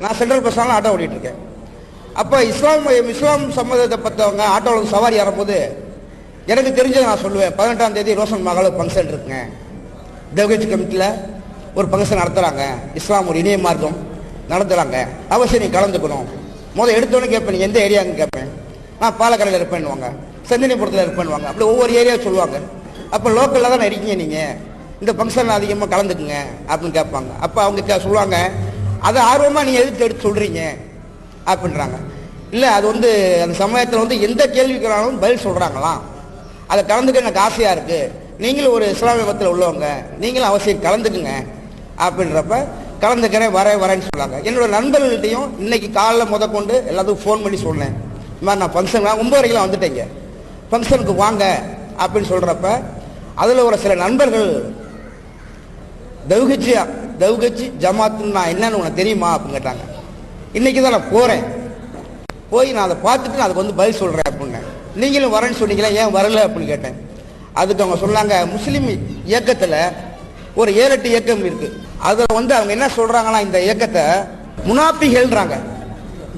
நான் central bus auto ஓட்டிட்டு இருக்கேன் அப்போ இஸ்லாம் இஸ்லாம் சம்மதத்தை பற்றவங்க ஆட்டோவில் சவாரி ஏறும்போது எனக்கு தெரிஞ்சதை நான் சொல்லுவேன். பதினெட்டாம் தேதி ரோஷன் மகளிர் ஃபங்க்ஷன் இருக்குங்க. தேவகட்சி கமிட்டியில் ஒரு ஃபங்க்ஷன் நடத்துகிறாங்க இஸ்லாம் ஒரு இணைய மார்க்கம் நடத்துகிறாங்க அவசியம் நீ கலந்துக்கணும். முதல் எடுத்தோன்னே கேட்பேன் எந்த ஏரியான்னு கேட்பேன்? நான் பாலக்கரையில் இருப்பேன்னுவாங்க செந்தினிபுரத்தில் இருப்பேன்னுவாங்க அப்படி ஒவ்வொரு ஏரியா சொல்லுவாங்க. அப்போ லோக்கலில் தானே இருக்கீங்க நீங்கள் இந்த ஃபங்க்ஷனில் அதிகமாக கலந்துக்குங்க அப்படின்னு கேட்பாங்க. அப்போ அவங்க கே- சொல்லுவாங்க அதை ஆர்வமாக நீங்கள் எதிர்த்து எடுத்து சொல்கிறீங்க அப்படின்றாங்க. இல்லை அது வந்து அந்த சமயத்தில் வந்து எந்த கேள்விக்குறாலும் பதில் சொல்கிறாங்களாம் அதை கலந்துக்க எனக்கு ஆசையாக இருக்குது நீங்களும் ஒரு இஸ்லாமிய மதத்தில் உள்ளவங்க நீங்களும் அவசியம் கலந்துக்குங்க. அப்படின்றப்ப கலந்துக்கிறேன் வரேன் வரேன்னு சொன்னாங்க. என்னோட நண்பர்கள்ட்டையும் இன்னைக்கு காலைல முத கொண்டு எல்லாத்துக்கும் ஃபோன் பண்ணி சொன்னேன். இந்த மாதிரி நான் ஃபங்க்ஷன்லாம் ஒம்பது வரைக்கும் வந்துட்டேங்க. ஃபங்க்ஷனுக்கு வாங்க அப்படின்னு சொல்கிறப்ப அதில் ஒரு சில நண்பர்கள் தௌகிச்சியாக தவுகச்சி ஜமாத்துன்னு நான் என்னன்னு உனக்கு தெரியுமா அப்படின்னு கேட்டாங்க. இன்னைக்கு தான் நான் போகிறேன் போய் நான் அதை பார்த்துட்டு நான் அதுக்கு வந்து பதில் சொல்கிறேன் அப்படின்னேன் நீங்களும் வரேன்னு சொன்னீங்களா? ஏன் வரல அப்படின்னு கேட்டேன். அதுக்கு அவங்க சொன்னாங்க முஸ்லீம் இயக்கத்தில் ஒரு ஏழு எட்டு இயக்கம் இருக்கு. அதில் வந்து அவங்க என்ன சொல்றாங்கன்னா இந்த இயக்கத்தை முனாப்பிகள்ன்றாங்க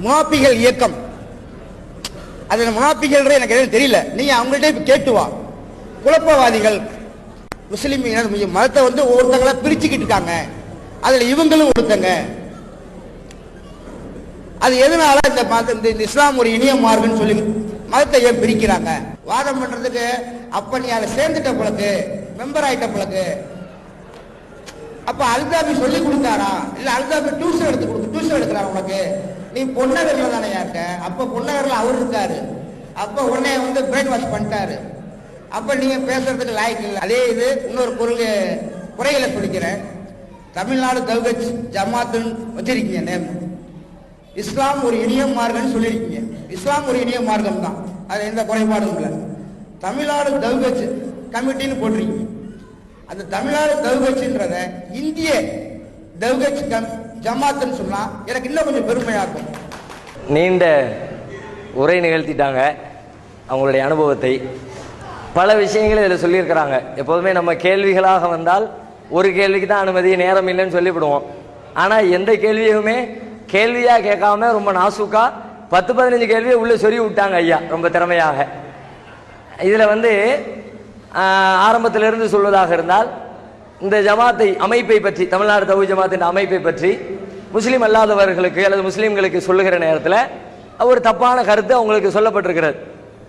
முனாப்பிகள் இயக்கம். அதில் முனாப்பிகள் எனக்கு எதுவும் தெரியல. நீங்க அவங்கள்ட்ட கேட்டு வா. குழப்பவாதிகள் முஸ்லீம் மதத்தை வந்து ஒருத்தங்களை பிரிச்சுக்கிட்டு இருக்காங்க. அதுல இவங்களும் ஒருத்தங்க அது எதனால இந்த மத இந்த இஸ்லாம் ஒரு இனிய மார்க்குன்னு சொல்லி மதத்தை ஏன் பிரிக்கிறாங்க? வாதம் பண்றதுக்கு அப்ப நீ அதை சேர்ந்துட்ட பிளக்கு மெம்பர் ஆயிட்ட பிளக்கு அப்ப அல்தாபி சொல்லி கொடுத்தாரா? இல்ல அல்தாபி டியூஷன் எடுத்து கொடுத்து டியூஷன் எடுக்கிறார் உனக்கு? நீ பொன்னகர்ல தானே இருக்க அப்ப பொன்னகர்ல அவர் இருக்காரு. அப்ப உடனே வந்து பிரெயின் வாஷ் பண்ணிட்டாரு. அப்ப நீங்க பேசுறதுக்கு லாய்க்கு இல்லை. அதே இது இன்னொரு பொருள் குறைகளை பிடிக்கிறேன் தமிழ்நாடு தௌகச் ஜமாத்துன்னு வச்சிருக்கீங்க நேம். இஸ்லாம் ஒரு இனிய மார்க்கம்னு சொல்லியிருக்கீங்க. இஸ்லாம் ஒரு இனிய மார்க்கம் தான் அது எந்த குறைபாடும் இல்லை. தமிழ்நாடு தௌகச் கமிட்டின்னு போட்டிருக்கீங்க. அந்த தமிழ்நாடு தௌகச்சுன்றத இந்திய தௌகச் கம் ஜமாத்துன்னு சொன்னா எனக்கு இன்னும் கொஞ்சம் பெருமையா இருக்கும். நீண்ட உரை நிகழ்த்திட்டாங்க. அவங்களுடைய அனுபவத்தை பல விஷயங்களை இதில் சொல்லியிருக்கிறாங்க. எப்போதுமே நம்ம கேள்விகளாக வந்தால் ஒரு கேள்விக்கு தான் அனுமதி நேரம் இல்லைன்னு சொல்லிவிடுவோம். ஆனால் எந்த கேள்வியுமே கேள்வியாக கேட்காம ரொம்ப நாசூக்கா பத்து பதினஞ்சு கேள்வியை உள்ளே சொல்லி விட்டாங்க ஐயா ரொம்ப திறமையாக. இதில் வந்து ஆரம்பத்திலிருந்து சொல்வதாக இருந்தால் இந்த ஜமாத்தை அமைப்பை பற்றி தமிழ்நாடு தவி ஜமாத்தின் அமைப்பை பற்றி முஸ்லீம் அல்லாதவர்களுக்கு அல்லது முஸ்லீம்களுக்கு சொல்லுகிற நேரத்தில் ஒரு தப்பான கருத்து அவங்களுக்கு சொல்லப்பட்டிருக்கிறது.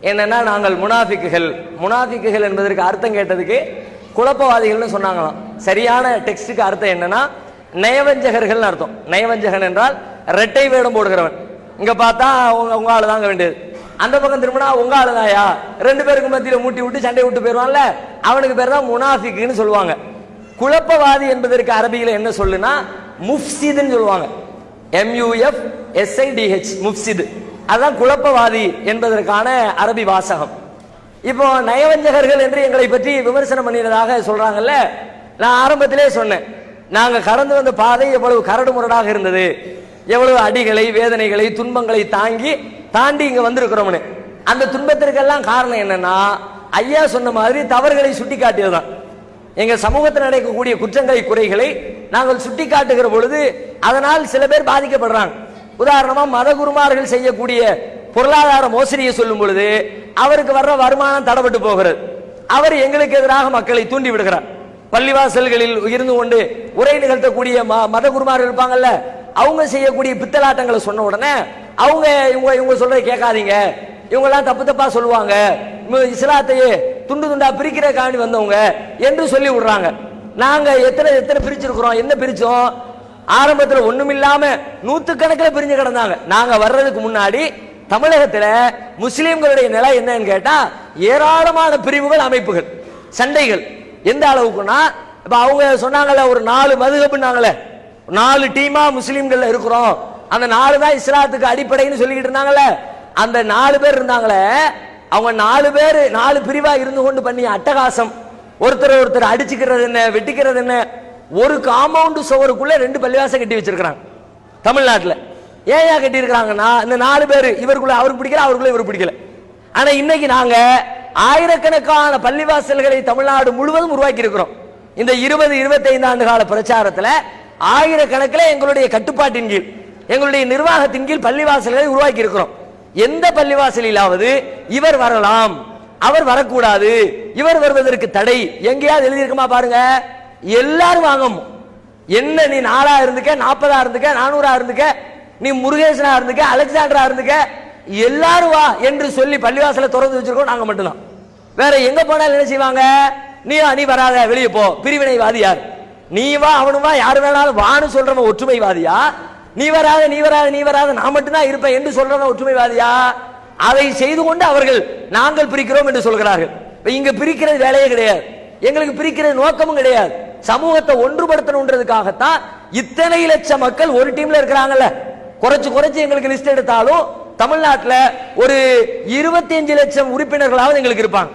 என்னென்னா நாங்கள் முனாஃபிக்குகள். முனாஃபிக்குகள் என்பதற்கு அர்த்தம் கேட்டதுக்கு குழப்பவாதிகள்னு சொன்னாங்களாம். சரியான டெக்ஸ்டுக்கு அர்த்தம் என்னன்னா நயவஞ்சகர்கள் அர்த்தம். நயவஞ்சகன் என்றால் ரெட்டை வேடம் போடுகிறவன். இங்க பார்த்தா உங்க உங்க ஆளு தாங்க வேண்டியது. அந்த பக்கம் திரும்பினா உங்க ஆளுதாயா ரெண்டு பேருக்கு மத்தியில மூட்டி விட்டு சண்டை விட்டு போயிருவான்ல அவனுக்கு பேர் தான் முனாஃபிக்குன்னு சொல்லுவாங்க. குழப்பவாதி என்பதற்கு அரபியில என்ன சொல்லுனா முஃப்சிதுன்னு சொல்லுவாங்க. எம்யூஎஃப் எஸ்ஐடிஹெச் முஃப்சிது. அதுதான் குழப்பவாதி என்பதற்கான அரபி வாசகம். இப்போ நயவஞ்சகர்கள் என்று எங்களை பற்றி விமர்சனம் பண்ணினதாக சொல்றாங்கல்ல. நான் ஆரம்பத்திலே சொன்னேன். நாங்கள் கடந்து வந்த பாதை எவ்வளவு கரடு முரடாக இருந்தது. எவ்வளவு அடிகளை வேதனைகளை துன்பங்களை தாங்கி தாண்டி இங்க வந்திருக்கிறோம்னு. அந்த துன்பத்திற்கெல்லாம் காரணம் என்னன்னா ஐயா சொன்ன மாதிரி தவறுகளை சுட்டி காட்டியதுதான் எங்க சமூகத்தில் நடக்கக்கூடிய குற்றங்களை குறைகளை நாங்கள் சுட்டி காட்டுகிற பொழுது அதனால் சில பேர் பாதிக்கப்படுறாங்க. உதாரணமா மதகுருமார்கள் செய்யக்கூடிய பொருளாதார மோசடியை சொல்லும் பொழுது அவருக்கு வர்ற வருமானம் தடப்பட்டு போகிறது. அவர் எங்களுக்கு எதிராக மக்களை தூண்டி விடுகிறார். பள்ளிவாசல்களில் இருந்து கொண்டு உரை நிகழ்த்தக்கூடிய மத குருமார் இருப்பாங்கல்ல அவங்க செய்யக்கூடிய பித்தலாட்டங்களை சொன்ன உடனே அவங்க இவங்க இவங்க சொல்றதை கேட்காதீங்க. இவங்கெல்லாம் தப்பு தப்பா சொல்லுவாங்க. இஸ்லாத்தையே துண்டு துண்டா பிரிக்கிற காணி வந்தவங்க என்று சொல்லி விடுறாங்க. நாங்க எத்தனை எத்தனை பிரிச்சிருக்கிறோம் என்ன பிரிச்சோம்? ஆரம்பத்தில் ஒண்ணுமில்லாம நூத்துக்கணக்கில் பிரிஞ்சு கிடந்தாங்க. நாங்க வர்றதுக்கு முன்னாடி தமிழகத்துல முஸ்லீம்களுடைய நிலை என்னன்னு கேட்டா ஏராளமான பிரிவுகள் அமைப்புகள் சண்டைகள். எந்த அளவுக்குன்னா இப்ப அவங்க சொன்னாங்கல்ல ஒரு நாலு மதுகப்புனாங்களே நாலு டீமா முஸ்லீம்கள் இருக்கிறோம். அந்த நாலு தான் இஸ்லாத்துக்கு அடிப்படைன்னு சொல்லிக்கிட்டு இருந்தாங்கல்ல. அந்த நாலு பேர் இருந்தாங்களே அவங்க நாலு பேர் நாலு பிரிவா இருந்து கொண்டு பண்ணிய அட்டகாசம். ஒருத்தர் ஒருத்தர் அடிச்சுக்கிறது என்ன வெட்டிக்கிறது என்ன? ஒரு காம்பவுண்ட் சுவருக்குள்ள ரெண்டு பள்ளிவாசம் கட்டி வச்சிருக்கிறாங்க தமிழ்நாட்டில். ஏன் ஏன் கட்டி இந்த நாலு பேர். இவருக்குள்ள அவருக்கு பிடிக்கல அவருக்குள்ள இவர் பிடிக்கல. ஆனா இன்னைக்கு நாங்க ஆயிரக்கணக்கான பள்ளிவாசல்களை தமிழ்நாடு முழுவதும் உருவாக்கி இருக்கிறோம் இந்த இருபது இருபத்தைந்து ஆண்டு கால பிரச்சாரத்துல ஆயிரக்கணக்கில் எங்களுடைய கட்டுப்பாட்டின் கீழ் எங்களுடைய நிர்வாகத்தின் கீழ் பள்ளிவாசல்களை உருவாக்கி இருக்கிறோம் எந்த பள்ளிவாசலிலாவது இவர் வரலாம் அவர் வரக்கூடாது இவர் வருவதற்கு தடை. எங்கேயாவது எழுதியிருக்குமா பாருங்க? எல்லாரும் வாங்கும். என்ன நீ நாலா இருந்துக்க நாற்பதா இருந்துக்க நானூறா இருந்துக்க நீ முருகேசனா இருந்துக்க அலெக்சாண்டரா இருந்துக்க எல்லாரும் வா என்று சொல்லி பள்ளிவாசலை திறந்து வச்சிருக்கோம் நாங்க மட்டும்தான். வேற எங்க போனாலும் என்ன செய்வாங்க? நீ நீ வராத வெளியே போ. பிரிவினைவாதி யார்? நீ வா அவனு வா யாரு வேணாலும் வான்னு சொல்றவன் ஒற்றுமைவாதியா? நீ வராத நீ வராத நீ வராத நான் மட்டும்தான் இருப்பேன் என்று சொல்றவன் ஒற்றுமைவாதியா? அதை செய்து கொண்டு அவர்கள் நாங்கள் பிரிக்கிறோம் என்று சொல்கிறார்கள். இங்க பிரிக்கிறது வேலையே கிடையாது. எங்களுக்கு பிரிக்கிறது நோக்கமும் கிடையாது. சமூகத்தை ஒன்றுபடுத்தணுன்றதுக்காகத்தான் இத்தனை லட்சம் மக்கள் ஒரு டீம்ல இருக்கிறாங்கல்ல. குறைச்சு குறைச்சு எங்களுக்கு லிஸ்ட் எடுத்தாலும் தமிழ்நாட்டில் ஒரு 25 லட்சம் உறுப்பினர்களாவது எங்களுக்கு இருப்பாங்க.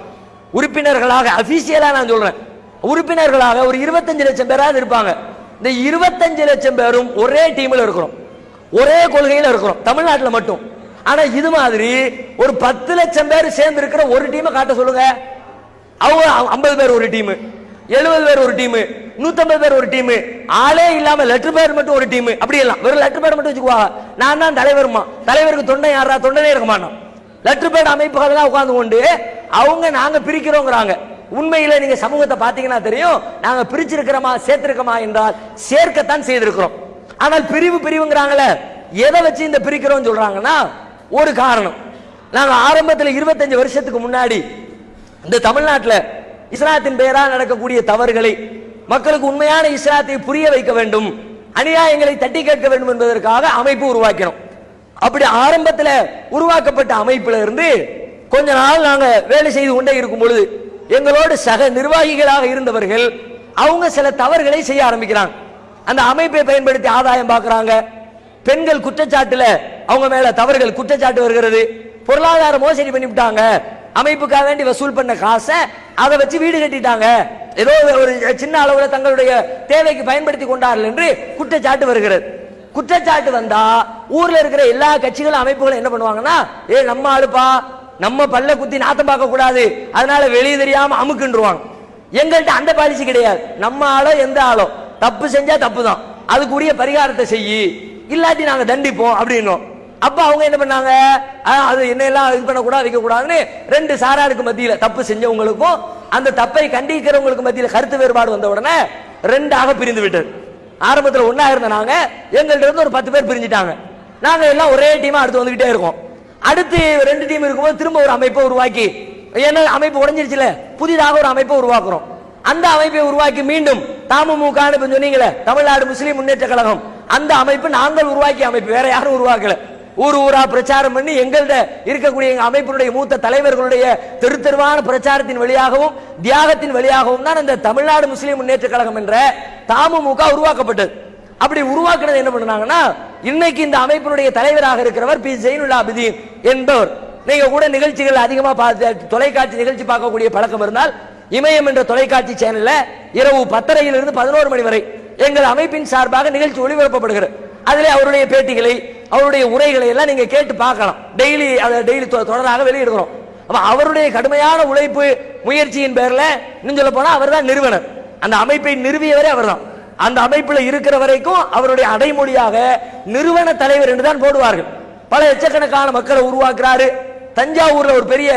உறுப்பினர்களாக அபிஷியலாக நான் சொல்றேன். உறுப்பினர்களாக ஒரு 25 லட்சம் பேராவது இருப்பாங்க. இந்த 25 லட்சம் பேரும் ஒரே டீமில் இருக்கிறோம். ஒரே கொள்கையில் இருக்கிறோம். தமிழ்நாட்டில் மட்டும். ஆனா இது மாதிரி ஒரு பத்து லட்சம் பேர் சேர்ந்து இருக்கிற ஒரு டீமை காட்ட சொல்லுங்க. அவங்க ஐம்பது பேர் ஒரு டீம் எழுபது பேர் ஒரு டீம் நூத்தம்பது பேர் ஒரு டீம் ஆளே இல்லாம லெட்டர் பேர் மட்டும் ஒரு டீம் அப்படி எல்லாம். வெறும் லெட்டர் பேர் மட்டும் வச்சுக்குவாங்க. நான் தான் தலைவருமா? தலைவருக்கு தொண்டை யாரா? தொண்டனே இருக்க மாட்டோம் லெட்டர் பேர் அமைப்புகள் உட்கார்ந்து கொண்டு அவங்க நாங்க பிரிக்கிறோங்கிறாங்க. உண்மையில நீங்க சமூகத்தை பாத்தீங்கன்னா தெரியும். நாங்க பிரிச்சிருக்கிறோமா சேர்த்திருக்கோமா என்றால் சேர்க்கத்தான் செய்திருக்கிறோம். ஆனால் பிரிவு பிரிவுங்கிறாங்களே எதை வச்சு இந்த பிரிக்கிறோம் சொல்றாங்கன்னா ஒரு காரணம். நாங்க ஆரம்பத்தில் இருபத்தஞ்சு வருஷத்துக்கு முன்னாடி இந்த தமிழ்நாட்டில் இஸ்லாத்தின் பெயரால் நடக்கக்கூடிய தவறுகளை மக்களுக்கு உண்மையான இஸ்லாத்தை புரிய வைக்க வேண்டும் அநியாயங்களை தட்டி கேட்க வேண்டும் என்பதற்காக அமைப்பு உருவாக்கினோம். அப்படி ஆரம்பத்தில் உருவாக்கப்பட்ட அமைப்புல இருந்து கொஞ்ச நாள் நாங்க வேலை செய்து கொண்டே இருக்கும் பொழுது எங்களோடு சக நிர்வாகிகளாக இருந்தவர்கள் அவங்க சில தவறுகளை செய்ய ஆரம்பிக்கிறாங்க. அந்த அமைப்பை பயன்படுத்தி ஆதாயம் பார்க்கறாங்க. பெண்கள் குற்றச்சாட்டுல அவங்க மேல தவறுகள் குற்றச்சாட்டு வருகிறது. பொருளாதார மோசடி பண்ணிவிட்டாங்க. அமைப்புக்காக வேண்டி வசூல் பண்ண காசை அதை வச்சு வீடு கட்டிட்டாங்க. ஏதோ ஒரு சின்ன அளவுல தங்களுடைய தேவைக்கு பயன்படுத்தி கொண்டார்கள் என்று குற்றச்சாட்டு வருகிறது. குற்றச்சாட்டு வந்தா ஊர்ல இருக்கிற எல்லா கட்சிகளும் அமைப்புகளும் என்ன பண்ணுவாங்கன்னா ஏ நம்ம ஆளுப்பா நம்ம பல்ல குத்தி நாத்தம் பார்க்க கூடாது. அதனால வெளியே தெரியாம அமுக்குன்றுவாங்க. எங்கள்கிட்ட அந்த பாலிசி கிடையாது. நம்ம ஆளோ எந்த ஆளோ. தப்பு செஞ்சா தப்பு தான் அதுக்குரிய பரிகாரத்தை செய்யி இல்லாட்டி நாங்க தண்டிப்போம் அப்படின்னோம். அப்ப அவங்க என்ன பண்ணாங்க? ஆ, அது என்னெல்லாம் இது பண்ணக்கூடாது வைக்க கூடாதுன்னு ரெண்டு சாராருக்கு மத்தியில தப்பு செஞ்சவங்களுக்கும் அந்த தப்பை கண்டிக்கிறவங்களுக்கு மத்தியில கருத்து வேறுபாடு வந்த உடனே ரெண்டாக பிரிந்து விட்டது. ஆரம்பத்துல ஒண்ணா இருந்த நாங்க எங்கள்ட்ட இருந்து ஒரு பத்து பேர் பிரிஞ்சிட்டாங்க. நாங்க எல்லாம் ஒரே டீமா அடுத்து வந்துகிட்டே இருக்கோம். அடுத்து ரெண்டு டீம் இருக்கும்போது திரும்ப ஒரு அமைப்பை உருவாக்கி என்ன அமைப்பு உடைஞ்சிருச்சுல புதிதாக ஒரு அமைப்பை உருவாக்குறோம். அந்த அமைப்பை உருவாக்கி மீண்டும் தாமுமுகான்னு சொன்னீங்களே தமிழ்நாடு முஸ்லீம் முன்னேற்ற கழகம். அந்த அமைப்பு நாங்கள் உருவாக்கிய அமைப்பு வேற யாரும் உருவாக்கல. ஊர் ஊரா பிரச்சாரம் பண்ணி எங்கள்ட இருக்கக்கூடிய எங்க அமைப்பினுடைய மூத்த தலைவர்களுடைய தெரு தெருவான பிரச்சாரத்தின் வழியாகவும் தியாகத்தின் வழியாகவும் தான் இந்த தமிழ்நாடு முஸ்லீம் முன்னேற்ற கழகம் என்ற தாமுமுக உருவாக்கப்பட்டது. அப்படி உருவாக்குனது என்ன பண்ணாங்கன்னா இன்னைக்கு இந்த அமைப்பினுடைய தலைவராக இருக்கிறவர் பி. ஜெயினுல்லா அபிதீன் என்பவர். நீங்க கூட நிகழ்ச்சிகள் அதிகமா பார்த்து தொலைக்காட்சி நிகழ்ச்சி பார்க்கக்கூடிய பழக்கம் இருந்தால் இமயம் என்ற தொலைக்காட்சி சேனல்ல இரவு பத்தரையிலிருந்து பதினோரு மணி வரை எங்கள் அமைப்பின் சார்பாக நிகழ்ச்சி ஒளிபரப்பப்படுகிறது. அதில் அவருடைய பேட்டிகளை அவருடைய உரைகளை எல்லாம் நீங்கள் கேட்டு பார்க்கலாம். டெய்லி அதை டெய்லி தொடராக வெளியிடுகிறோம். அப்போ அவருடைய கடுமையான உழைப்பு முயற்சியின் பேரில் இன்னும் சொல்ல போனால் அவர் தான் நிறுவனர். அந்த அமைப்பை நிறுவியவரே அவர் தான். அந்த அமைப்பில் இருக்கிற வரைக்கும் அவருடைய அடைமொழியாக நிறுவன தலைவர் என்று தான் போடுவார்கள். பல லட்சக்கணக்கான மக்களை உருவாக்குறாரு. தஞ்சாவூர்ல ஒரு பெரிய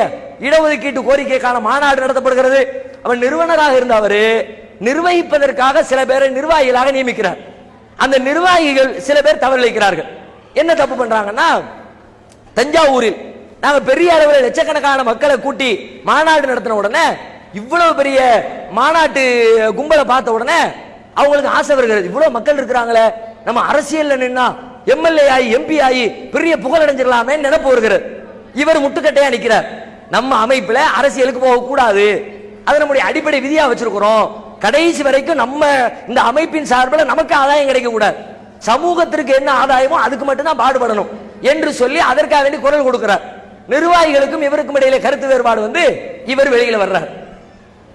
இடஒதுக்கீட்டு கோரிக்கைக்கான மாநாடு நடத்தப்படுகிறது. அவர் நிறுவனராக இருந்த அவரு நிர்வகிப்பதற்காக சில பேரை நிர்வாகிகளாக நியமிக்கிறார். அந்த நிர்வாகிகள் சில பேர் தவறு என்ன தப்பு பண்றாங்கன்னா தஞ்சாவூரில் நாங்க பெரிய அளவில் லட்சக்கணக்கான மக்களை கூட்டி மாநாடு நடத்தின உடனே இவ்வளவு பெரிய மாநாட்டு கும்பலை பார்த்த உடனே அவங்களுக்கு ஆசை வருகிறது. இவ்வளவு மக்கள் இருக்கிறாங்களே நம்ம அரசியல்ல நின்னா எம்எல்ஏ ஆகி எம்பி ஆகி பெரிய புகழ் அடைஞ்சிடலாமே நினைப்பு வருகிறது. இவர் முட்டுக்கட்டையா நிற்கிறார் நம்ம அமைப்புல அரசியலுக்கு போக கூடாது அது நம்முடைய அடிப்படை விதியா வச்சிருக்கிறோம். கடைசி வரைக்கும் நம்ம இந்த அமைப்பின் சார்பில் நமக்கு ஆதாயம் கிடைக்க கூடாது. சமூகத்திற்கு என்ன ஆதாயமோ அதுக்கு மட்டும்தான் பாடுபடணும் என்று சொல்லி அதற்காக வேண்டி குரல் கொடுக்கிறார். நிர்வாகிகளுக்கும் இவருக்கும் இடையில கருத்து வேறுபாடு வந்து இவர் வெளியில வர்றார்.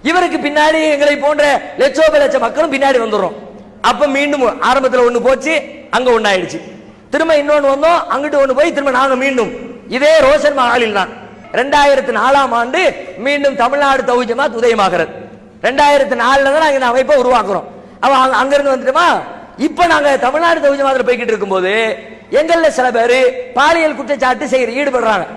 இவருக்கு பின்னாடி எங்களை போன்ற லட்சோப லட்ச மக்களும் பின்னாடி வந்துடுறோம். அப்ப மீண்டும் ஆரம்பத்தில் ஒண்ணு போச்சு அங்க ஒண்ணு ஆயிடுச்சு. திரும்ப இன்னொன்னு வந்தோம் அங்கிட்டு ஒண்ணு போய் திரும்ப நாங்க மீண்டும். இதே ரோஷன் மகாலில் தான். ரெண்டாயிரத்தி நாலாம் ஆண்டு மீண்டும் தமிழ்நாடு தௌஹீத் உதயமாகிறது. ரெண்டாயிரத்தி நாலுல தான் நாங்கள் இந்த அமைப்பை உருவாக்குறோம். அவ அங்க- அங்கிருந்து வந்துட்டுமா? இப்போ நாங்கள் தமிழ்நாடு தௌஹீத் மாதிரி போய்கிட்டு இருக்கும்போது எங்கள்ல சில பேர் பாலியல் குற்றச்சாட்டு செய்கிற ஈடுபடுறாங்க.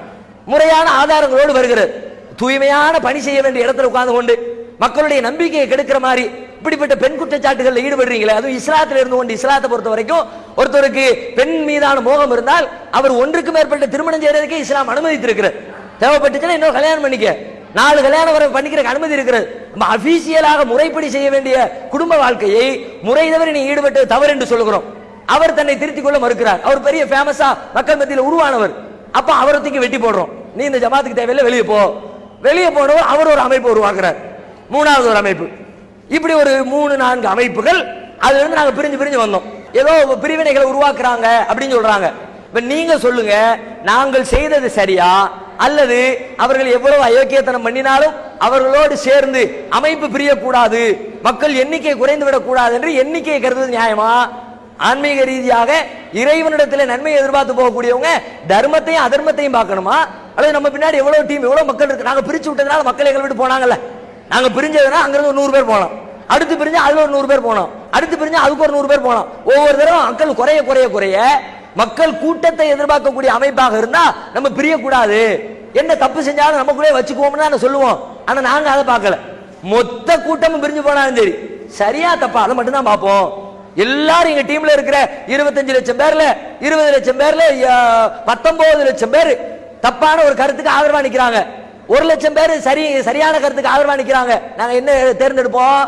முறையான ஆதாரங்களோடு வருகிறது. தூய்மையான பணி செய்ய வேண்டிய இடத்துல உட்கார்ந்து கொண்டு மக்களுடைய நம்பிக்கையை கெடுக்கிற மாதிரி இப்படிப்பட்ட பெண் குற்றச்சாட்டுகளில் ஈடுபடுறீங்களே அதுவும் இஸ்லாத்தில் இருந்து கொண்டு இஸ்லாத்தை பொறுத்த வரைக்கும் ஒருத்தருக்கு பெண் மீதான மோகம் இருந்தால் அவர் ஒன்றுக்கு மேற்பட்ட திருமணம் செய்யறதுக்கே இஸ்லாம் அனுமதித்திருக்கிறது. தேவைப்பட்டுச்சுன்னா இன்னொரு கல்யாணம் பண்ணிக்க. நாலு கல்யாணம் வரை பண்ணிக்கிறதுக்கு அனுமதி இருக்கிறது. நம்ம அபிஷியலாக முறைப்படி செய்ய வேண்டிய குடும்ப வாழ்க்கையை முறை தவறி நீ ஈடுபட்டு தவறு என்று சொல்லுகிறோம். அவர் தன்னை திருத்திக் கொள்ள மறுக்கிறார். அவர் பெரிய ஃபேமஸா மக்கள் மத்தியில் உருவானவர். அப்ப அவரை தூக்கி வெட்டி போடுறோம். நீ இந்த ஜமாத்துக்கு தேவையில்லை வெளியே போ. வெளியே போனவர் அவர் ஒரு அமைப்பு உருவாக்குறார். மூணாவது ஒரு அமைப்பு. இப்படி ஒரு மூணு நான்கு அமைப்புகள் அதுல இருந்து நாங்க பிரிஞ்சு பிரிஞ்சு வந்தோம். ஏதோ பிரிவினைகளை உருவாக்குறாங்க அப்படின்னு சொல்றாங்க. இப்ப நீங்க சொல்லுங்க நாங்கள் செய்தது சரியா? அல்லது அவர்கள் எவ்வளவு அயோக்கியத்தனம் பண்ணினாலும் அவர்களோடு சேர்ந்து அமைப்பு பிரியக்கூடாது மக்கள் எண்ணிக்கை குறைந்து விடக்கூடாது என்று எண்ணிக்கையை கருதுவது நியாயமா? ஆன்மீக ரீதியாக இறைவனிடத்தில் நன்மையை எதிர்பார்த்து போகக்கூடியவங்க தர்மத்தையும் அதர்மத்தையும் பார்க்கணுமா? அல்லது நம்ம பின்னாடி எவ்வளவு டீம் எவ்வளவு மக்கள் இருக்கு? நாங்க பிரிச்சு விட்டதுனால மக்கள் எங்களை விட்டு போனாங்கல்ல. நாங்க பிரிஞ்சதுனா அங்கிருந்து ஒரு நூறு பேர் போனோம். அடுத்து பிரிஞ்சு அதுல ஒரு நூறு பேர் போனோம். அடுத்து பிரிஞ்சு அதுக்கு ஒரு நூறு பேர் போனோம். ஒவ்வொரு தடவை மக்கள் குறைய குறைய குறைய மக்கள் கூட்டத்தை எதிர்பார்க்கக்கூடிய அமைப்பாக இருந்தா நம்ம பிரியக்கூடாது. என்ன தப்பு செஞ்சாலும் நமக்குள்ளே வச்சுக்குவோம்னு சொல்லுவோம். ஆனா நாங்க அதை பார்க்கல. மொத்த கூட்டமும் பிரிஞ்சு போனாலும் சரி. சரியா தப்பா? அதை மட்டும் தான் பார்ப்போம். எல்லாரும் எங்க டீம்ல இருக்கிற இருபத்தஞ்சு லட்சம் பேர்ல இருபது லட்சம் பேர்ல பத்தொன்பது லட்சம் பேர் தப்பான ஒரு கருத்துக்கு ஆதரவா நிக்கிறாங்க. ஒரு லட்சம் பேர் சரி சரியான கருத்துக்கு ஆதரவா நிக்கிறாங்க. நாங்க என்ன தேர்ந்தெடுப்போம்?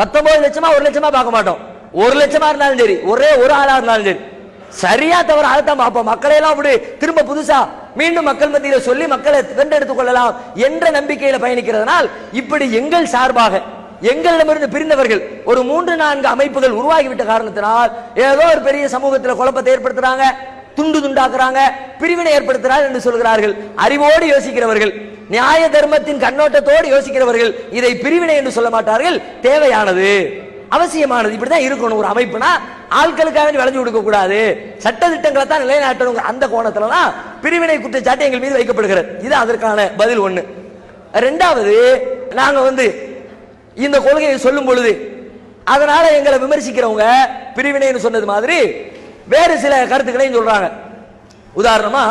பத்தொன்பது லட்சமா ஒரு லட்சமா பார்க்க மாட்டோம். ஒரு லட்சமா இருந்தாலும் சரி. ஒரே ஒரு ஆளா இருந்தாலும் சரி. சரியா தவிர அதைத்தான் பார்ப்போம். மக்களை எல்லாம் அப்படி திரும்ப புதுசா மீண்டும் மக்கள் மத்தியில சொல்லி மக்களை வென்றெடுத்துக் கொள்ளலாம் என்ற நம்பிக்கையில பயணிக்கிறதுனால் இப்படி எங்கள் சார்பாக எங்களிடமிருந்து பிரிந்தவர்கள் ஒரு மூன்று நான்கு அமைப்புகள் உருவாகிவிட்ட காரணத்தினால் ஏதோ ஒரு பெரிய சமூகத்தில் குழப்பத்தை ஏற்படுத்துறாங்க துண்டு துண்டாக்குறாங்க பிரிவினை ஏற்படுத்துறாங்க என்று சொல்கிறார்கள். அறிவோடு யோசிக்கிறவர்கள் நியாய தர்மத்தின் கண்ணோட்டத்தோடு யோசிக்கிறவர்கள் இதை பிரிவினை என்று சொல்ல மாட்டார்கள். தேவையானது அவசியமானது. இப்படிதான் இருக்கணும். ஒரு அமைப்புனா ஆட்களுக்காக வேண்டி வளைஞ்சு கொடுக்க கூடாது. சட்ட திட்டங்களை தான் நிலைநாட்டணும் அந்த கோணத்துல தான் பிரிவினை குற்றச்சாட்டு எங்கள் மீது வைக்கப்படுகிறது. இது அதற்கான பதில் ஒண்ணு. ரெண்டாவது நாங்க வந்து இந்த கொள்கையை சொல்லும் பொழுது அதனால எங்களை விமர்சிக்கிறவங்க பிரிவினைன்னு சொன்னது மாதிரி வேறு சில கருத்துக்களையும் சொல்றாங்க. உதாரணமா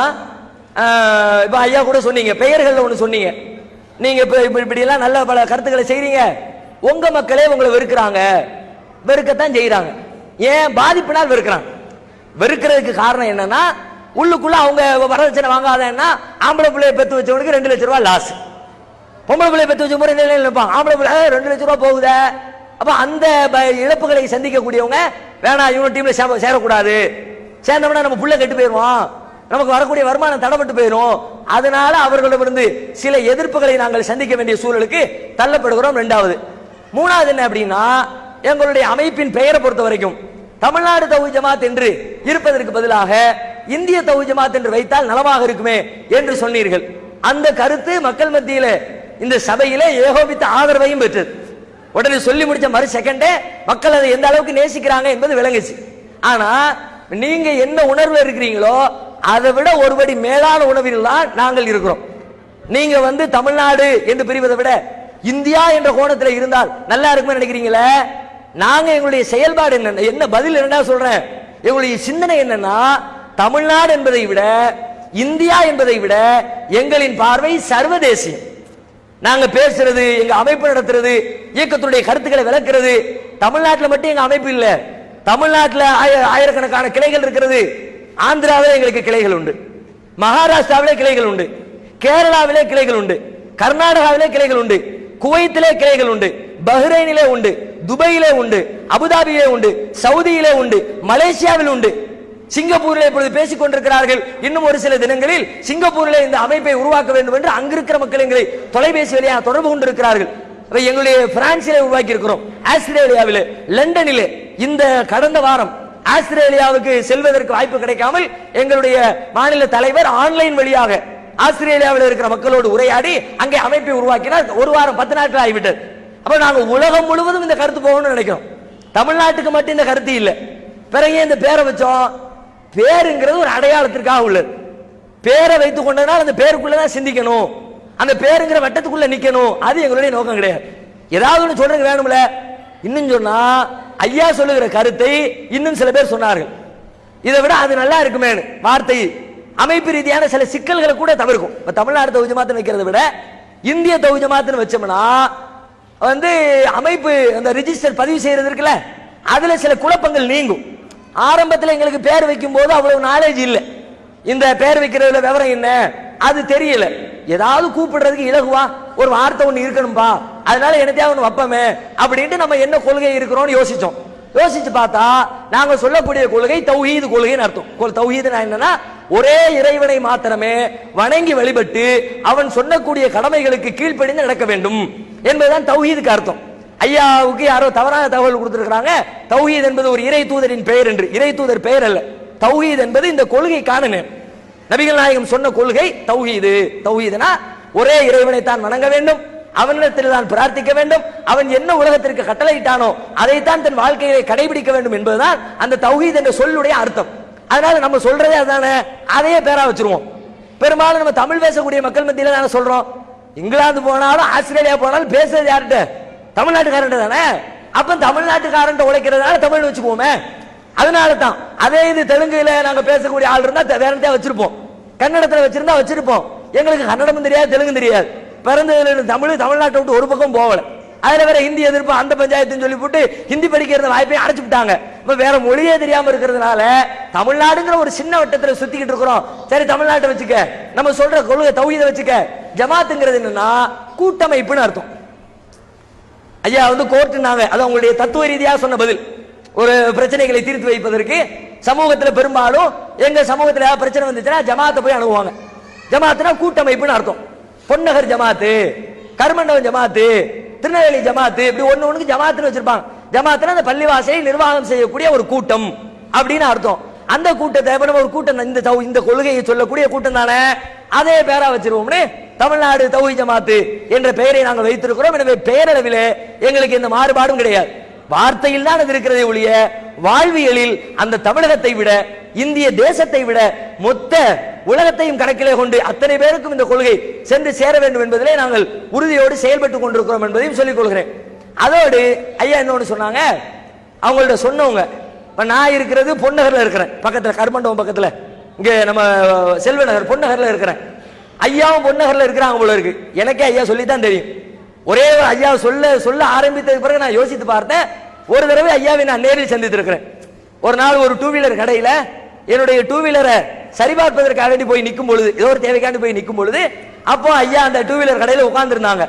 ஆஹ், இப்ப ஐயா கூட சொன்னீங்க பெயர்களில் ஒண்ணு சொன்னீங்க. நீங்க இப்போ இப்ப இப்படி எல்லாம் நல்ல பல கருத்துக்களை செய்றீங்க. உங்க மக்களே உங்களை வெறுக்கிறாங்க. வெறுக்கத்தான் செய்யறாங்க ஏன் பாதிப்பினால் வெறுக்கிறான். வெறுக்கிறதுக்கு காரணம் என்னன்னா உள்ளுக்குள்ள அவங்க வரதட்சணை வாங்காதன்னா ஆம்பளை பிள்ளைய பெற்று வச்சவனுக்கு ரெண்டு லட்ச ரூபா லாஸ் பொம்பளை பிள்ளைய பெற்று வச்ச முறை நிலையில் நினைப்பான் ஆம்பளை பிள்ளை ரெண்டு லட்சம் ரூபா போகுதே. அப்ப அந்த ப- இழப்புகளை சந்திக்கக்கூடியவங்க வேணாம் இவங்க டீம்ல சேர- சேரக்கூடாது. சேர்ந்தோம்னா நம்ம புள்ள கெட்டு போயிடுவோம் நமக்கு வரக்கூடிய வருமானம் தடைப்பட்டு போயிடும் அதனால அவர்களிடமிருந்து சில எதிர்ப்புகளை நாங்கள் சந்திக்க வேண்டிய சூழலுக்கு தள்ளப்படுகிறோம். ரெண்டாவது. மூணாவது என்ன அப்படின்னா எங்களுடைய அமைப்பின் பெயரை பொறுத்த வரைக்கும் தமிழ்நாடு தௌஹி ஜமாத் என்று இருப்பதற்கு பதிலாக இந்திய தௌஹி ஜமாத் என்று வைத்தால் நலமாக இருக்குமே என்று சொன்னீர்கள். அந்த கருத்து மக்கள் மத்தியில இந்த சபையிலே ஏகோபித்த ஆதரவையும் பெற்றது. உடனே சொல்லி முடிச்ச மறு செகண்டே மக்கள் அதை எந்த அளவுக்கு நேசிக்கிறாங்க என்பது விளங்குச்சு. ஆனா நீங்க என்ன உணர்வு இருக்கிறீங்களோ அதை விட ஒருபடி மேலான உணர்வில் தான் நாங்கள் இருக்கிறோம். நீங்க வந்து தமிழ்நாடு என்று பிரிவதை விட இந்தியா என்ற கோணத்தில் இருந்தால் நல்லா இருக்குமே நினைக்கிறீங்களே? நாங்கள் எங்களுடைய செயல்பாடு என்ன? என்ன பதில் என்ன சொல்றேன்? எங்களுடைய சிந்தனை என்னன்னா தமிழ்நாடு என்பதை விட இந்தியா என்பதை விட எங்களின் பார்வை சர்வதேசியம். நாங்க பேசுறது எங்க அமைப்பு நடத்துறது இயக்கத்துடைய கருத்துக்களை விளக்குறது தமிழ்நாட்டில் மட்டும் எங்க அமைப்பு இல்ல. தமிழ்நாட்டில் ஆயிரக்கணக்கான கிளைகள் இருக்கிறது. ஆந்திராவில எங்களுக்கு கிளைகள் உண்டு. மகாராஷ்டிராவிலே கிளைகள் உண்டு. கேரளாவிலே கிளைகள் உண்டு. கர்நாடகாவிலே கிளைகள் உண்டு. குவைத்திலே கிளைகள் உண்டு. பஹ்ரைனிலே உண்டு துபையிலே உண்டு அபுதாபியிலே உண்டு சவுதியிலே உண்டு மலேசியாவில் உண்டு. சிங்கப்பூரில் இப்பொழுது பேசிக் கொண்டிருக்கிறார்கள். இன்னும் ஒரு சில தினங்களில் சிங்கப்பூரில் இந்த அமைப்பை உருவாக்க வேண்டும் என்று அங்கிருக்கிற மக்கள் எங்களை தொலைபேசி வழியாக தொடர்பு கொண்டிருக்கிறார்கள். அப்ப எங்களுடைய பிரான்சிலே உருவாக்கி இருக்கிறோம் ஆஸ்திரேலியாவிலே லண்டனிலே. இந்த கடந்த வாரம் ஆஸ்திரேலியாவுக்கு செல்வதற்கு வாய்ப்பு கிடைக்காமல் எங்களுடைய மாநில தலைவர் ஆன்லைன் வழியாக ஆஸ்திரேலியாவில் இருக்கிற மக்களோடு உரையாடி அங்கே அமைப்பை உருவாக்கினார். ஒரு வாரம் பத்து நாட்கள் ஆகிவிட்டது. அப்ப நாங்க உலகம் முழுவதும் இந்த கருத்து போகணும்னு நினைக்கிறோம். தமிழ்நாட்டுக்கு மட்டும் இந்த கருத்து இல்லை. பிறகு ஏன் இந்த பேரை வச்சோம்? பேருங்கிறது ஒரு அடையாளத்திற்காக உள்ளது. பேரை வைத்துக் கொண்டதுனால அந்த பேருக்குள்ளதான் சிந்திக்கணும். அந்த பேருங்கிற வட்டத்துக்குள்ள நிக்கணும். அது எங்களுடைய நோக்கம் கிடையாது. ஏதாவது ஒன்று சொல்றது வேணும்ல? இன்னும் சொன்னா ஐயா சொல்லுகிற கருத்தை இன்னும் சில பேர் சொன்னார்கள். இதை விட அது நல்லா இருக்குமேனு வார்த்தை. அமைப்பு ரீதியான சில சிக்கல்களை கூட தவிர்க்கும். இப்போ தமிழ்நாடு தொகுதி ஜமாத்துன்னு வைக்கிறத விட இந்திய தொகுதி ஜமாத்துன்னு வச்சோம்னா வந்து அமைப்பு அந்த ரிஜிஸ்டர் பதிவு செய்யறது இருக்குல்ல அதுல சில குழப்பங்கள் நீங்கும். ஆரம்பத்தில் எங்களுக்கு பேர் வைக்கும் போது அவ்வளவு நாலேஜ் இல்லை. இந்த பேர் வைக்கிறதுல விவரம் என்ன? அது தெரியல. ஏதாவது கூப்பிடுறதுக்கு இலகுவா? ஒரு வார்த்தை ஒன்று இருக்கணும்பா. அதனால என்னத்தையா ஒன்று வைப்பமே? அப்படின்ட்டு நம்ம என்ன கொள்கை இருக்கிறோம்னு யோசிச்சோம். யோசிச்சு பார்த்தா நாங்க சொல்லக்கூடிய கொள்கை தௌஹீது கொள்கைன்னு அர்த்தம். தௌஹீதுனா என்னன்னா ஒரே இறைவனை மாத்திரமே வணங்கி வழிபட்டு அவன் சொன்னக்கூடிய கடமைகளுக்கு கீழ்ப்படிந்து நடக்க வேண்டும் என்பதுதான் தௌஹீதுக்கு அர்த்தம். ஐயாவுக்கு யாரோ தவறான தகவல் கொடுத்திருக்கிறாங்க. தௌஹீத் என்பது ஒரு இறை தூதரின் பெயர் என்று. இறை தூதர் பெயர் அல்ல. தௌஹீத் என்பது இந்த கொள்கைக்கான நேம் நபிகள் நாயகம் சொன்ன கொள்கை தௌஹீது. தௌஹீதுனா ஒரே இறைவனை தான் வணங்க வேண்டும். அவனிடத்தில் தான் பிரார்த்திக்க வேண்டும். அவன் என்ன உலகத்திற்கு கட்டளையிட்டானோ அதைத்தான் தன் வாழ்க்கையிலே கடைபிடிக்க வேண்டும் என்பதுதான் அந்த தௌஹீத் என்ற சொல்லுடைய அர்த்தம். அதனால நம்ம சொல்றதே அதானே? அதையே பேரா வச்சிருவோம். பெரும்பாலும் நம்ம தமிழ் பேசக்கூடிய மக்கள் மத்தியில தானே சொல்றோம். இங்கிலாந்து போனாலும் ஆஸ்திரேலியா போனாலும் பேசுறது யார்கிட்ட? தமிழ்நாட்டுக்காரன் தானே? அப்ப தமிழ்நாட்டுக்காரன் உழைக்கிறதுனால தமிழ் வச்சுக்குவோமே. அதனால தான் அதே இது தெலுங்குல நாங்க பேசக்கூடிய ஆள் இருந்தா த- வேற இடத்தையா வச்சிருப்போம். கன்னடத்துல வச்சிருந்தா வச்சிருப்போம். எங்களுக்கு கன்னடமும் தெரியாது தெலுங்கும் தெரியாது. பிறந்ததுல தமிழ் தமிழ்நாட்டை விட்டு ஒரு பக்கம் போகலை. அதுல வேற ஹிந்தி எதிர்ப்பு அந்த பஞ்சாயத்துன்னு சொல்லி போட்டு ஹிந்தி படிக்கிற வாய்ப்பையும் அடைச்சு விட்டாங்க. இப்ப வேற மொழியே தெரியாம இருக்கிறதுனால தமிழ்நாடுங்கிற ஒரு சின்ன வட்டத்துல சுத்திக்கிட்டு இருக்கிறோம். சரி தமிழ்நாட்டை வச்சுக்க. நம்ம சொல்ற கொள்கை தௌஹீதை வச்சுக்க. ஜமாத்துங்கிறது என்னன்னா கூட்டமைப்புன்னு அர்த்தம். ஐயா வந்து கோர்ட்டுனாங்க. அது அவங்களுடைய தத்துவ ரீதியா சொன்ன பதில். ஒரு பிரச்சனைகளை தீர்த்து வைப்பதற்கு சமூகத்துல பெரும்பாலும் எங்க சமூகத்துல ஏதாவது பிரச்சனை வந்துச்சுன்னா ஜமாத்தை போய் அணுகுவாங்க. ஜமாத்துனா கூட்டமைப்புன்னு அர்த்தம். பொன்னகர் ஜமாத்து கர்மண்டவன் ஜமாத்து திருநெல்வேலி ஜமாத்து இப்படி ஒன்று ஒன்றுக்கு ஜமாத்துன்னு வச்சிருப்பாங்க. ஜமாத்துனா அந்த பள்ளிவாசலை நிர்வாகம் செய்யக்கூடிய ஒரு கூட்டம் அப்படின்னு அர்த்தம். அந்த கூட்டத்தை இப்ப நம்ம ஒரு கூட்டம் இந்த தௌ- இந்த கொள்கையை சொல்லக்கூடிய கூட்டம் தானே? அதே பேரா வச்சிருவோம்னு தமிழ்நாடு தௌஹி ஜமாத்து என்ற பெயரை நாங்கள் வைத்திருக்கிறோம். எனவே பெயரளவிலே எங்களுக்கு எந்த மாறுபாடும் கிடையாது. வார்த்தையில் தான் அது இருக்கிறதே ஒழிய வாழ்வியலில் அந்த தமிழகத்தை விட இந்திய தேசத்தை விட மொத்த உலகத்தையும் கணக்கிலே கொண்டு அத்தனை பேருக்கும் இந்த கொள்கை சென்று சேர வேண்டும் என்பதிலே நாங்கள் உறுதியோடு செயல்பட்டுக் கொண்டிருக்கிறோம் என்பதையும் சொல்லிக் கொள்கிறேன். அதோடு ஐயா இன்னொன்னு சொன்னாங்க? அவங்கள்ட்ட சொன்னவங்க இப்ப நான் இருக்கிறது பொன்னகர்ல இருக்கிறேன். பக்கத்துல கருமண்டபம் பக்கத்துல. இங்க நம்ம செல்வநகர் பொன்னகரில் பொன்னகர்ல இருக்கிறேன். ஐயாவும் பொன்னகர்ல இருக்கிறாங்க போல இருக்கு. எனக்கே ஐயா சொல்லி தான் தெரியும். ஒரே ஒரு ஐயா சொல்ல சொல்ல ஆரம்பித்ததுக்கு பிறகு நான் யோசித்து பார்த்தேன் ஒரு தடவை ஐயாவை நான் நேரில் சந்தித்திருக்கிறேன். ஒரு நாள் ஒரு டூ வீலர் கடையில் என்னுடைய டூ வீலரை சரிபார்ப்பதற்காக வேண்டி போய் நிற்கும் பொழுது ஏதோ ஒரு தேவைக்காண்டி போய் நிற்கும் பொழுது அப்போ ஐயா அந்த டூ வீலர் கடையில் உட்கார்ந்திருந்தாங்க.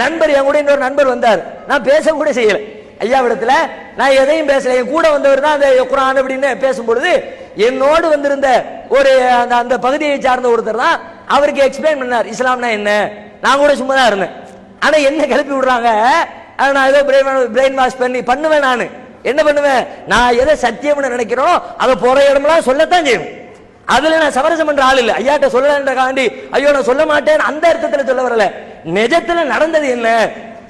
நண்பர் என் கூட இன்னொரு நண்பர் வந்தார். நான் பேச கூட செய்யல. ஐயாவிடத்துல நான் எதையும் பேசல. என் கூட வந்தவர் தான் அந்த குரான் அப்படின்னு பேசும் பொழுது என்னோடு வந்திருந்த ஒரு அந்த அந்த பகுதியை சார்ந்த ஒருத்தர் தான் அவருக்கு எக்ஸ்பிளைன் பண்ணார். இஸ்லாம்னா என்ன? நான் கூட சும்மா தான் இருந்தேன். ஆனா என்ன கிளப்பி விடுறாங்க? அதை நான் ஏதோ பிரெயின் பிரெயின் வாஷ் பண்ணி பண்ணுவேன் நான். என்ன பண்ணுவேன்? நான் எதை சத்தியம்னு நினைக்கிறோம் அதை போற இடமெல்லாம் சொல்லத்தான் செய்யும் அதுல நான் சமரசம் பண்ற ஆள் இல்லை. ஐயாட்ட சொல்லலன்ற காண்டி ஐயோ நான் சொல்ல மாட்டேன் அந்த அர்த்தத்துல சொல்ல வரல. நிஜத்துல நடந்தது என்ன?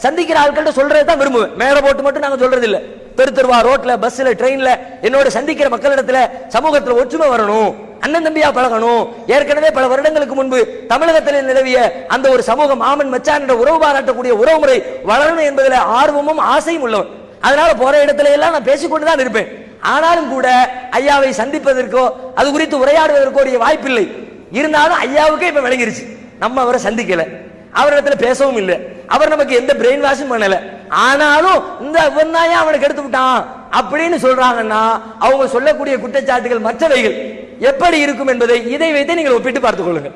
சந்திக்கிற ஆட்கள்கிட்ட சொல்றதை தான் விரும்புவேன். மேல போட்டு மட்டும் நாங்க சொல்றது இல்லை பெருத்தருவா ரோட்ல பஸ்ல ட்ரெயின்ல என்னோட சந்திக்கிற மக்களிடத்துல சமூகத்துல ஒற்றுமை வரணும் அண்ணன் தம்பியா பழகணும். ஏற்கனவே பல வருடங்களுக்கு முன்பு தமிழகத்தில் நிலவிய அந்த ஒரு சமூக மாமன் மச்சான் என்ற உறவு பாராட்டக்கூடிய உறவுமுறை வளரணும் என்பதில் ஆர்வமும் ஆசையும் உள்ளவன் அதனால போற இடத்துல எல்லாம் நான் பேசிக்கொண்டு தான் இருப்பேன். ஆனாலும் கூட ஐயாவை சந்திப்பதற்கோ அது குறித்து உரையாடுவதற்கோ ஒரு வாய்ப்பில்லை. இருந்தாலும் ஐயாவுக்கே இப்ப விளங்கிருச்சு. நம்ம அவரை சந்திக்கல. அவரிடத்துல பேசவும் இல்லை. அவர் நமக்கு எந்த பிரெயின் வாஷும் பண்ணல. ஆனாலும் இந்த இவன் தான் அவனுக்கு விட்டான் அப்படின்னு சொல்றாங்கன்னா அவங்க சொல்லக்கூடிய குற்றச்சாட்டுகள் மற்றவைகள் எப்படி இருக்கும் என்பதை இதை வைத்து நீங்கள் ஒப்பிட்டு பார்த்துக் கொள்ளுங்கள்.